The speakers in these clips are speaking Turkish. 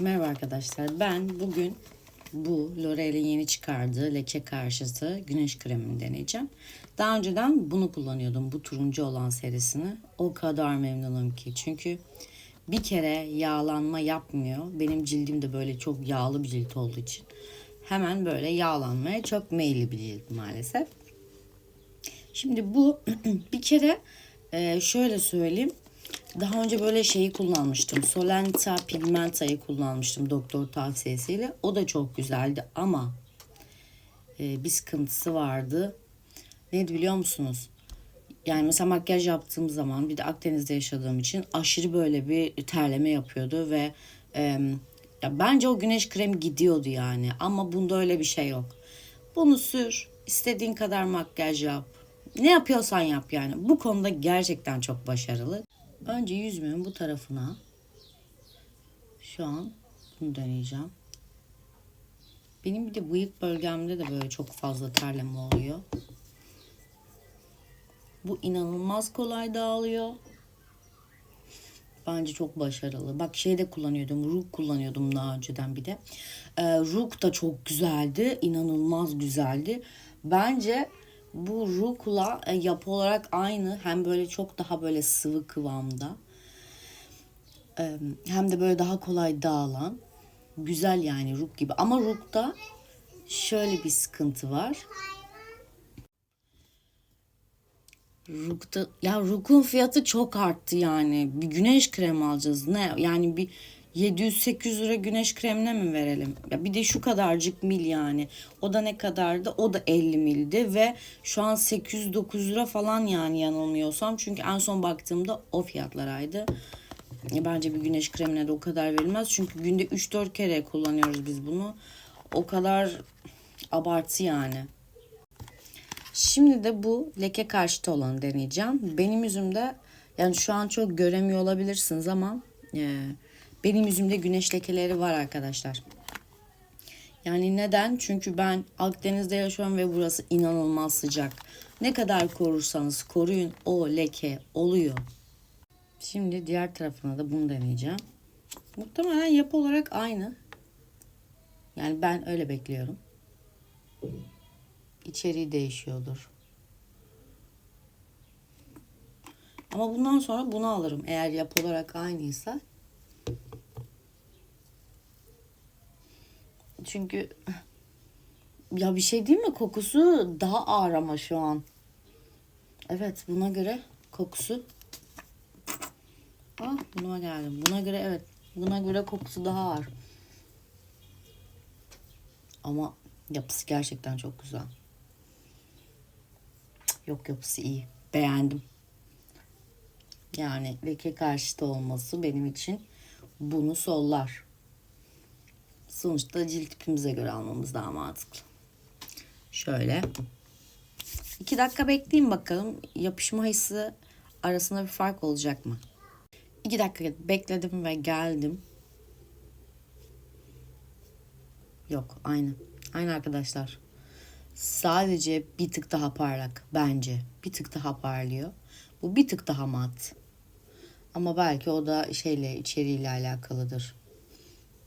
Merhaba arkadaşlar. Ben bugün bu L'Oreal'in yeni çıkardığı leke karşıtı güneş kremini deneyeceğim. Daha önceden bunu kullanıyordum. Bu turuncu olan serisini. O kadar memnunum ki. Çünkü bir kere yağlanma yapmıyor. Benim cildim de böyle çok yağlı bir cilt olduğu için. Hemen böyle yağlanmaya çok meyilli bir cilt maalesef. Şimdi bu bir kere şöyle söyleyeyim. Daha önce böyle şeyi kullanmıştım. Solenta Pigmenta'yı kullanmıştım doktor tavsiyesiyle. O da çok güzeldi ama e, bir sıkıntısı vardı. Neydi biliyor musunuz? Yani mesela makyaj yaptığım zaman bir de Akdeniz'de yaşadığım için aşırı böyle bir terleme yapıyordu ve e, ya bence o güneş kremi gidiyordu yani ama bunda öyle bir şey yok. Bunu sür, istediğin kadar makyaj yap. Ne yapıyorsan yap yani. Bu konuda gerçekten çok başarılı. Önce yüzümün bu tarafına şu an bunu deneyeceğim. Benim bir de bıyık bölgemde de böyle çok fazla terleme oluyor. Bu inanılmaz kolay dağılıyor. Bence çok başarılı. Bak şey de kullanıyordum. Rook kullanıyordum daha önceden bir de. Ee, Rook da çok güzeldi. İnanılmaz güzeldi. Bence bu Rook'la e, yapı olarak aynı. Hem böyle çok daha böyle sıvı kıvamda. Ee, hem de böyle daha kolay dağılan. Güzel yani Rook gibi. Ama Rook'ta şöyle bir sıkıntı var. Rook'ta ya Rook'un fiyatı çok arttı yani. Bir güneş kremi alacağız. Ne yani bir 700-800 lira güneş kremine mi verelim? Ya bir de şu kadarcık mil yani. O da ne kadardı? O da 50 mildi ve şu an 800-900 lira falan yani yanılmıyorsam. Çünkü en son baktığımda o fiyatlaraydı. Ya Bence bir güneş kremine de o kadar verilmez. Çünkü günde 3-4 kere kullanıyoruz biz bunu. O kadar abartı yani. Şimdi de bu leke karşıtı olanı deneyeceğim. Benim yüzümde yani şu an çok göremiyor olabilirsiniz ama e, benim yüzümde güneş lekeleri var arkadaşlar. Yani neden? Çünkü ben Akdeniz'de yaşıyorum ve burası inanılmaz sıcak. Ne kadar korursanız koruyun o leke oluyor. Şimdi diğer tarafına da bunu deneyeceğim. Muhtemelen yapı olarak aynı. Yani ben öyle bekliyorum. İçeriği değişiyordur. Ama bundan sonra bunu alırım. Eğer yapı olarak aynıysa. Çünkü ya bir şey değil mi? Kokusu daha ağır ama şu an. Evet buna göre kokusu. Ah buna geldim. Buna göre evet. Buna göre kokusu daha ağır. Ama yapısı gerçekten çok güzel. Yok yapısı iyi. Beğendim. Yani leke karşıtı olması benim için bunu sollar. Sonuçta cilt tipimize göre almamız daha mantıklı. Şöyle. İki dakika bekleyeyim bakalım. Yapışma hissi arasında bir fark olacak mı? İki dakika bekledim ve geldim. Yok aynı. Aynı arkadaşlar. Sadece bir tık daha parlak bence. Bir tık daha parlıyor. Bu bir tık daha mat. Ama belki o da şeyle içeriğiyle alakalıdır.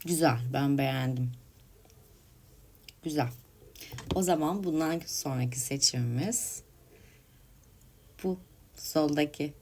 Güzel. Ben beğendim. Güzel. O zaman bundan sonraki seçimimiz bu soldaki